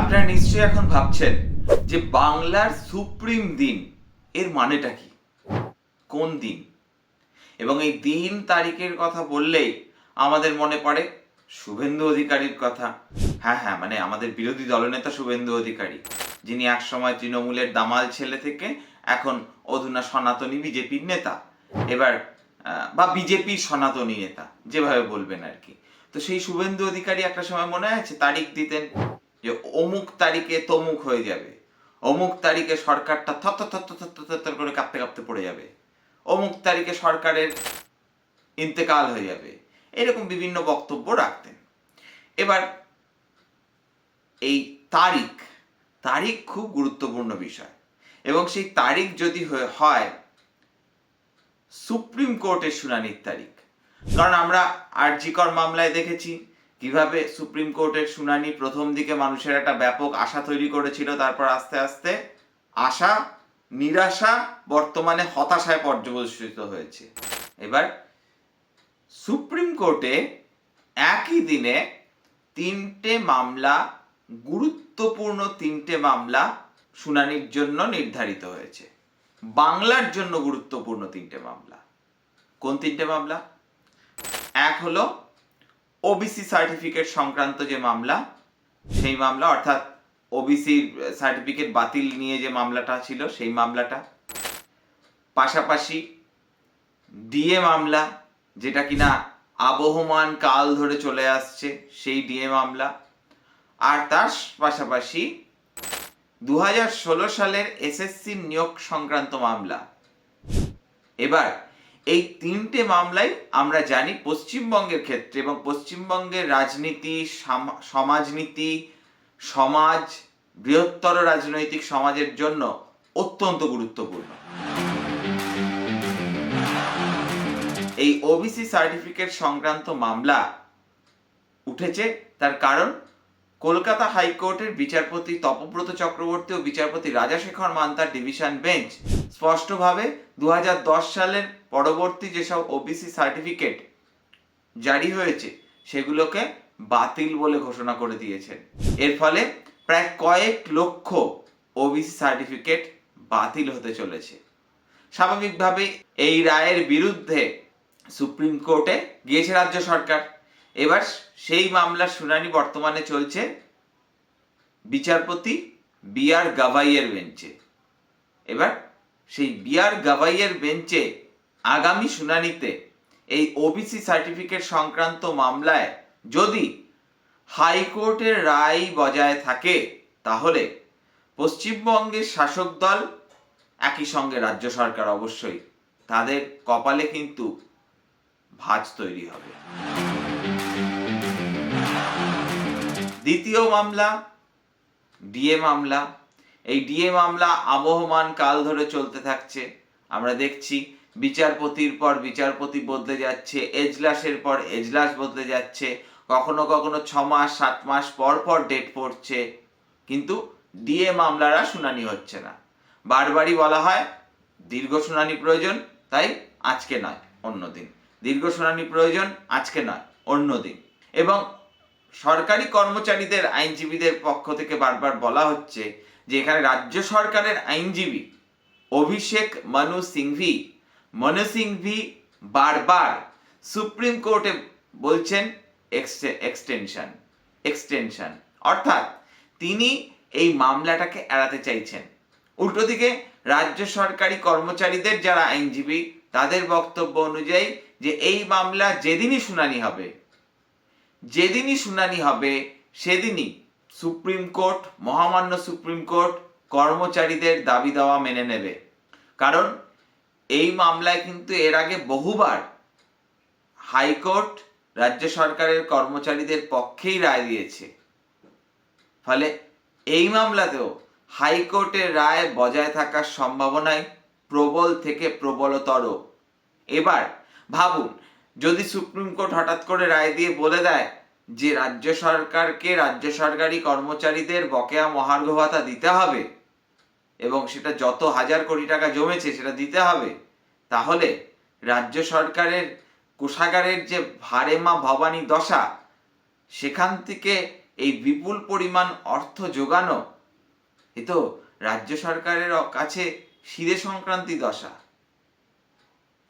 আপনারা নিশ্চয়ই এখন ভাবছেন যে বাংলার সুপ্রিম দিন, এর মানেটা কি? কোন দিন? এবং এই দিন তারিখের কথা বললেই আমাদের মনে পড়ে শুভেন্দু অধিকারীর কথা। হ্যাঁ হ্যাঁ মানে আমাদের বিরোধী দলনেতা শুভেন্দু অধিকারী, যিনি একসময় তৃণমূলের দামাল ছেলে থেকে এখন অধুনা সনাতনী বিজেপির নেতা। এবার বা বিজেপির সনাতনী নেতা, যেভাবে বলবেন আর কি। তো সেই শুভেন্দু অধিকারী একটা সময় মনে আছে, তারিখ দিতেন যে অমুক তারিখে তমুক হয়ে যাবে। অমুক তারিখে সরকারটা থর থর থর করে কাঁপতে কাঁপতে পড়ে যাবে। অমুক তারিখে সরকারের ইন্তেকাল হয়ে যাবে। এরকম বিভিন্ন বক্তব্য রাখতেন। এবার এই তারিখ তারিখ খুব গুরুত্বপূর্ণ বিষয়। এবং সেই তারিখ যদি হয় সুপ্রিম কোর্টের শুনানির তারিখ। কারণ আমরা আরজিকর মামলায় দেখেছি কীভাবে সুপ্রিম কোর্টের শুনানি প্রথম দিকে মানুষের একটা ব্যাপক আশা তৈরি করেছিল, তারপর আস্তে আস্তে আশা, নিরাশা বর্তমানে হতাশায় পর্যবসিত হয়েছে। এবার সুপ্রিম কোর্টে একই দিনে তিনটে মামলা, গুরুত্বপূর্ণ তিনটে মামলা শুনানির জন্য নির্ধারিত হয়েছে। বাংলার জন্য গুরুত্বপূর্ণ তিনটে মামলা। কোন তিনটে মামলা? এক হলো ওবিসি সার্টিফিকেট সংক্রান্ত যে মামলা, সেই মামলা, অর্থাৎ ওবিসি সার্টিফিকেট বাতিল নিয়ে যে মামলাটা ছিল, সেই মামলাটা। পাশাপাশি ডিএ মামলা, যেটা কিনা আবহমান কাল ধরে চলে আসছে, সেই ডিএ মামলা। আর তার পাশাপাশি দু হাজার ষোলো সালের এসএসসি নিয়োগ সংক্রান্ত মামলা। এবার এই তিনটে মামলাই আমরা জানি পশ্চিমবঙ্গের ক্ষেত্রে এবং পশ্চিমবঙ্গের রাজনীতি, সামা- সমাজনীতি, সমাজ, বৃহত্তর রাজনৈতিক সমাজের জন্য অত্যন্ত গুরুত্বপূর্ণ। এই ওবিসি সার্টিফিকেট সংক্রান্ত মামলা উঠেছে তার কারণ কলকাতা হাইকোর্টের বিচারপতি তপব্রত চক্রবর্তী ও বিচারপতি রাজাশেখর মান্তার ডিভিশন বেঞ্চ স্পষ্টভাবে দু হাজার দশ সালের পরবর্তী যেসব ওবিসি সার্টিফিকেট জারি হয়েছে, সেগুলোকে বাতিল বলে ঘোষণা করে দিয়েছেন। এর ফলে প্রায় কয়েক লক্ষ ওবিসি সার্টিফিকেট বাতিল হতে চলেছে। স্বাভাবিকভাবে এই রায়ের বিরুদ্ধে সুপ্রিম কোর্টে গিয়েছে রাজ্য সরকার। এবার সেই মামলার শুনানি বর্তমানে চলছে বিচারপতি বি আর গাভাইয়ের বেঞ্চে। এবার সেই বি আর গাভাইয়ের বেঞ্চে আগামী শুনানিতে এই ওবিসি সার্টিফিকেট সংক্রান্ত মামলায় যদি হাইকোর্টের রায় বজায় থাকে, তাহলে পশ্চিমবঙ্গের শাসক দল একই সঙ্গে রাজ্য সরকার অবশ্যই তাদের কপালে কিন্তু ভাঁজ তৈরি হবে। দ্বিতীয় মামলা, ডিএ মামলা। এই ডিএ মামলা আবহমান কাল ধরে চলতে থাকছে। আমরা দেখছি বিচারপতির পর বিচারপতি বদলে যাচ্ছে, এজলাসের পর এজলাস বদলে যাচ্ছে, কখনো কখনো ছ মাস, সাত মাস পর পর ডেট পড়ছে। কিন্তু ডিএ মামলারা শুনানি হচ্ছে না। বারবারই বলা হয়, দীর্ঘ শুনানি প্রয়োজন, তাই আজকে নয়, অন্য দিন। দীর্ঘ শুনানি প্রয়োজন, আজকে নয়, অন্য দিন। এবং সরকারি কর্মচারীদের আইনজীবীদের পক্ষ থেকে বারবার বলা হচ্ছে যে এখানে রাজ্য সরকারের আইনজীবী অভিষেক মনু সিংভি মনু সিংভি বারবার সুপ্রিম কোর্টে বলছেন এক্সটেনশন এক্সটেনশন অর্থাৎ তিনি এই মামলাটাকে এড়াতে চাইছেন। উল্টো দিকে রাজ্য সরকারি কর্মচারীদের যারা আইনজীবী, তাদের বক্তব্য অনুযায়ী যে এই মামলা যেদিনই শুনানি হবে যেদিনই শুনানি হবে, সেদিনই সুপ্রিম কোর্ট, মহামান্য সুপ্রিম কোর্ট কর্মচারীদের দাবি দেওয়া মেনে নেবে। কারণ এই মামলায় কিন্তু এর আগে বহুবার হাইকোর্ট রাজ্য সরকারের কর্মচারীদের পক্ষেই রায় দিয়েছে। ফলে এই মামলাতেও হাইকোর্টের রায় বজায় থাকার সম্ভাবনাই প্রবল থেকে প্রবলতর। এবার ভাবুন যদি সুপ্রিম কোর্ট হঠাৎ করে রায় দিয়ে বলে দেয় যে রাজ্য সরকারকে রাজ্য সরকারি কর্মচারীদের বকেয়া মহার্ঘ ভাতা দিতে হবে এবং সেটা যত হাজার কোটি টাকা জমেছে সেটা দিতে হবে, তাহলে রাজ্য সরকারের কোষাগারের যে ভারেমা ভবানী দশা, সেখান থেকে এই বিপুল পরিমাণ অর্থ যোগানো এ তো রাজ্য সরকারের কাছে শিরে সংক্রান্তি দশা।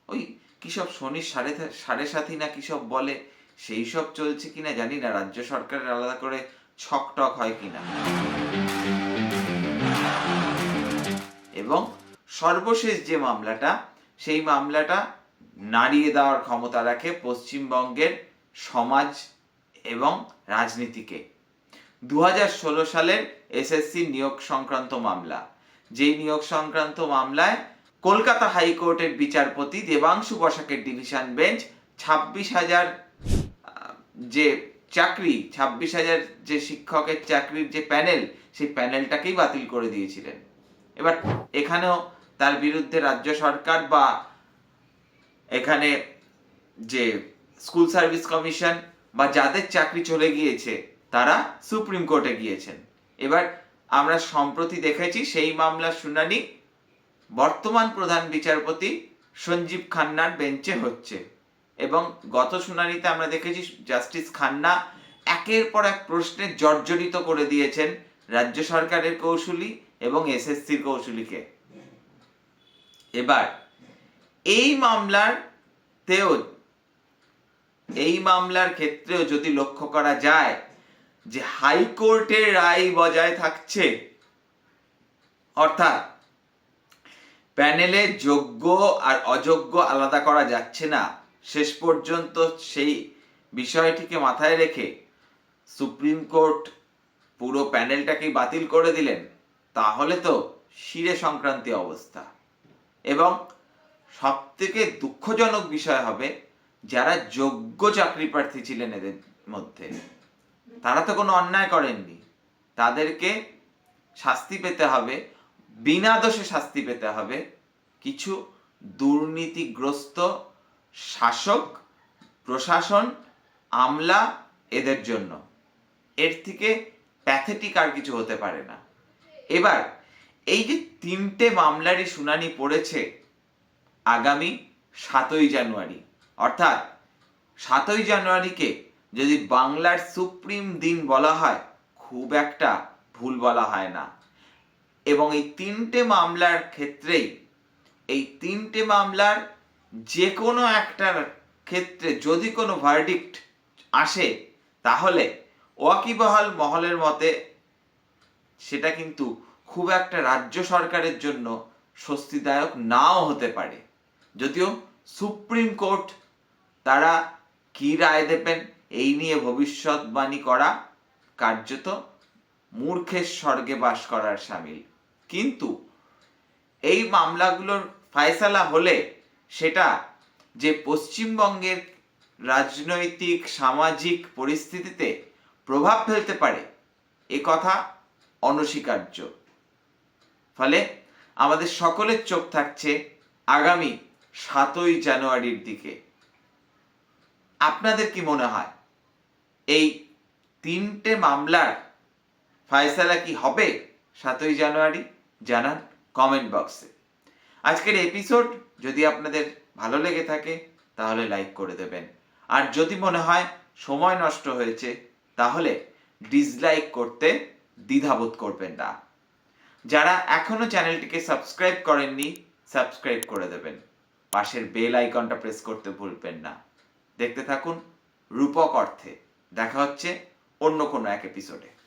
ওই কি সব শনির সাড়ে সাড়ে সাথী না কিসব বলে? সেই সব চলছে কিনা জানি না, রাজ্য সরকারের আলাদা করে ছক টক হয় কিনা। এবং সর্বশেষ যে মামলাটা, সেই মামলাটা নাড়িয়ে দেওয়ার ক্ষমতা রাখে পশ্চিমবঙ্গের সমাজ এবং রাজনীতিকে। দু হাজার ষোলো সালের এসএসসি নিয়োগ সংক্রান্ত মামলা। যেই নিয়োগ সংক্রান্ত মামলায় কলকাতা হাইকোর্টের বিচারপতি দেবাংশু বসাকের ডিভিশন বেঞ্চ ছাব্বিশ হাজার যে চাকরি, ছাব্বিশ হাজার যে শিক্ষকের চাকরির যে প্যানেল সেই প্যানেলটাকেই বাতিল করে দিয়েছিলেন। এবার এখানেও তার বিরুদ্ধে রাজ্য সরকার বা এখানে যে স্কুল সার্ভিস কমিশন বা যাদের চাকরি চলে গিয়েছে, তারা সুপ্রিম কোর্টে গিয়েছেন। এবার আমরা সম্প্রতি দেখেছি সেই মামলার শুনানি বর্তমান প্রধান বিচারপতি সঞ্জীব খান্নার বেঞ্চে হচ্ছে। এবং গত শুনানিতে আমরা দেখেছি জাস্টিস খান্না একের পর এক প্রশ্নে জর্জরিত করে দিয়েছেন রাজ্য সরকারের কৌশলী এবং এসএসসির কৌশলীকে। এবার, এই মামলার তেও, এই মামলার ক্ষেত্রেও যদি লক্ষ্য করা যায় যে হাইকোর্টের রায় বজায় থাকছে, অর্থাৎ প্যানেলে যোগ্য আর অযোগ্য আলাদা করা যাচ্ছে না। শেষ পর্যন্ত সেই বিষয়টিকে মাথায় রেখে সুপ্রিম কোর্ট পুরো প্যানেলটাকেই বাতিল করে দিলেন। তাহলে তো শিরে সংক্রান্তি অবস্থা। এবং সব থেকে দুঃখজনক বিষয় হবে, যারা যোগ্য চাকরি প্রার্থী ছিলেন এদের মধ্যে, তারা তো কোনো অন্যায় করেননি। তাদেরকে শাস্তি পেতে হবে বিনা দোষে শাস্তি পেতে হবে। কিছু দুর্নীতিগ্রস্ত শাসক, প্রশাসন, আমলা এদের জন্য। এর থেকে প্যাথেটিক আর কিছু হতে পারে না। এবার, এই যে তিনটে মামলারই শুনানি পড়েছে আগামী সাতই জানুয়ারি, অর্থাৎ সাতই জানুয়ারিকে যদি বাংলার সুপ্রিম দিন বলা হয়, খুব একটা ভুল বলা হয় না। এবং এই তিনটে মামলার ক্ষেত্রেই, এই তিনটে মামলার যে কোনো একটার ক্ষেত্রে যদি কোনো ভার্ডিক্ট আসে, তাহলে ওয়াকিবহাল মহলের মতে সেটা কিন্তু খুব একটা রাজ্য সরকারের জন্য স্বস্তিদায়ক নাও হতে পারে। যদিও সুপ্রিম কোর্ট তারা কি রায় দেবেন এই নিয়ে ভবিষ্যৎবাণী করা কার্যত মূর্খের স্বর্গে বাস করার সামিল। কিন্তু এই মামলাগুলোর ফায়সালা হলে সেটা যে পশ্চিমবঙ্গের রাজনৈতিক, সামাজিক পরিস্থিতিতে প্রভাব ফেলতে পারে, এ কথা অনস্বীকার্য। ফলে আমাদের সকলের চোখ থাকছে আগামী সাতই জানুয়ারির দিকে। আপনাদের কি মনে হয়, এই তিনটে মামলার ফায়সালা কি হবে সাতই জানুয়ারি? জানান কমেন্ট বক্সে আজকের এপিসোড যদি আপনাদের ভালো লেগে থাকে, তাহলে লাইক করে দেবেন। আর যদি মনে হয় সময় নষ্ট হয়েছে, তাহলে ডিসলাইক করতে দ্বিধাবোধ করবেন না। যারা এখনও চ্যানেলটিকে সাবস্ক্রাইব করেননি সাবস্ক্রাইব করে দেবেন। পাশের বেল আইকনটা প্রেস করতে ভুলবেন না। দেখতে থাকুন রূপক অর্থে। দেখা হচ্ছে অন্য কোনো এক এপিসোডে